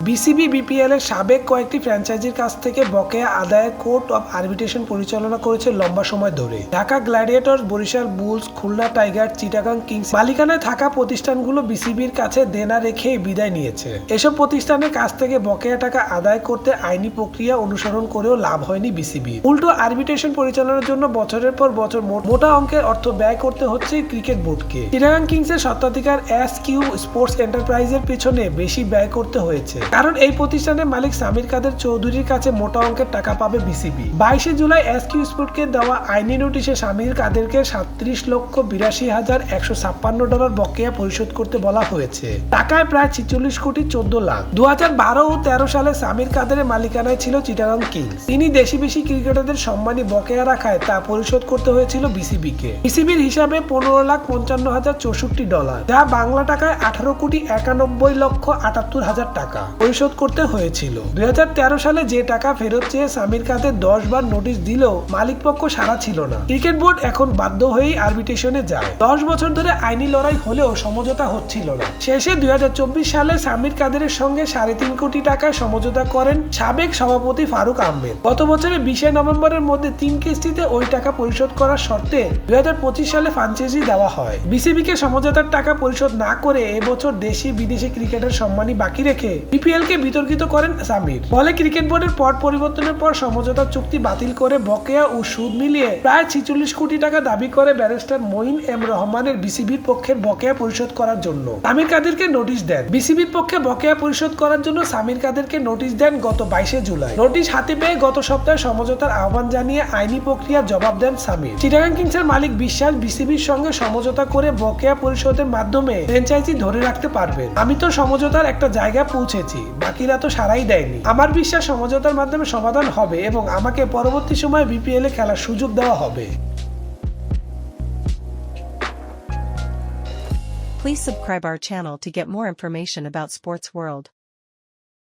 BCB BPL এর সাবেক কয়েকটি ফ্র্যাঞ্চাইজির কাছ থেকে বকেয়া আদায়ের কোর্ট অফ আরবিট্রেশন পরিচালনা করেছে লম্বা সময় ধরে। Dhaka gladiator Barishal bulls Khulna tiger Chittagong kings মালিকানায় থাকা প্রতিষ্ঠানগুলো বিসিবির কাছে দেনা রেখে বিদায় নিয়েছে। এসব প্রতিষ্ঠানের কাছ থেকে বকেয়া টাকা আদায় করতে আইনি প্রক্রিয়া অনুসরণ করেও লাভ হয়নি বিসিবি। উল্টো আরবিট্রেশন পরিচালনার জন্য বছরের পর বছর মোটা অঙ্কের অর্থ ব্যয় করতে হচ্ছে ক্রিকেট বোর্ডকে। চিটাগাং কিংসের স্বত্বাধিকার এস কিউ স্পোর্টস এন্টারপ্রাইজের পিছনে বেশি ব্যয় করতে হয়েছে। কারণ এই প্রতিষ্ঠানের মালিক সামির কাদের চৌধুরীর কাছে মোটা অঙ্কের টাকা পাবে বিসিবি। বাইশে জুলাই এস কিউ স্পোর্টকে দেওয়া আইনি নোটিশে সামির কাদেরকে সাতত্রিশ লক্ষ বিরাশি হাজার একশো ছাপ্পান্ন ডলার বকেয়া পরিশোধ করতে বলা হয়েছে। টাকায় প্রায় ছিচল্লিশ কোটি চোদ্দ লাখ। দু বারো ও তেরো সালে সামির কাদেরের মালিকানায় ছিল চিটাগাং কিংস। তিনি দেশি বেশি ক্রিকেটারদের সম্মানী বকেয়া রাখায় তা পরিশোধ করতে হয়েছিল বিসিবি কে বিসিবির হিসাবে পনেরো লাখ পঞ্চান্ন হাজার চৌষট্টি ডলার, যা বাংলা টাকায় আঠারো কোটি একানব্বই লক্ষ আটাত্তর হাজার টাকা। পরিশোধ করতে হয়েছিল। দুই হাজার তেরো সালে যে টাকা ফেরত চেয়ে সামির কাদের দশ বার নোটিশ দিলেও মালিক পক্ষ সারা ছিল না। ক্রিকেট বোর্ড এখন বাধ্য হয়েই আরবিট্রেশনে যায়। দশ বছর ধরে আইনি লড়াই হলেও সমঝোতা হচ্ছিল না। শেষে দুই সালে সামির কাদেরের সঙ্গে সাড়ে তিন কোটি টাকায় সমঝোতা করেন সাবেক সভাপতি ফারুক আহমেদ। গত বছরের বিশে নভেম্বরের মধ্যে তিন কিস্তিতে ওই টাকা পরিশোধ করার শর্তে দুই হাজার পঁচিশ সালে ফ্রাঞ্চাইজি দেওয়া হয়। বিসিবিকে সমঝোতার টাকা পরিশোধ না করে এবছর দেশি বিদেশি ক্রিকেটের সম্মানী বাকি রেখে বিপিএল কে বিতর্কিত করেন সামির। ফলে ক্রিকেট বোর্ডের পট পরিবর্তনের পর সমঝোতার চুক্তি বাতিল করে বকেয়া ও সুদ মিলিয়ে প্রায় ছিচল্লিশ কোটি টাকা দাবি করে ব্যারিস্টার মঈন এম রহমানের বিসিবির পক্ষে বকেয়া পরিশোধ করার জন্য। সামির কাদেরকে নোটিশ দেন। বিসিবির পক্ষে বকেয়া পরিশোধ করার জন্য সামির কাদেরকে নোটিশ দেন গত বাইশে জুলাই। নোটিশ হাতে পেয়ে গত সপ্তাহে সমঝোতার আহ্বান জানিয়ে আইনি প্রক্রিয়ার জবাব দেন সামির। চিটাগাং কিংসের মালিক বিশ্বাস বিসিবির সঙ্গে সমঝোতা করে বকেয়া পরিশোধের মাধ্যমে ফ্র্যাঞ্চাইজি ধরে রাখতে পারবেন। আমি তো সমঝোতার একটা জায়গায় পৌঁছেছি। বাকিরা তো সারাই দেয়নি আমার বিশ্বাস সমঝোতার মাধ্যমে সমাধান হবে এবং আমাকে পরবর্তী সময়ে বিপিএল এ খেলার সুযোগ দেওয়া হবে Please subscribe our channel to get more information about Sports World.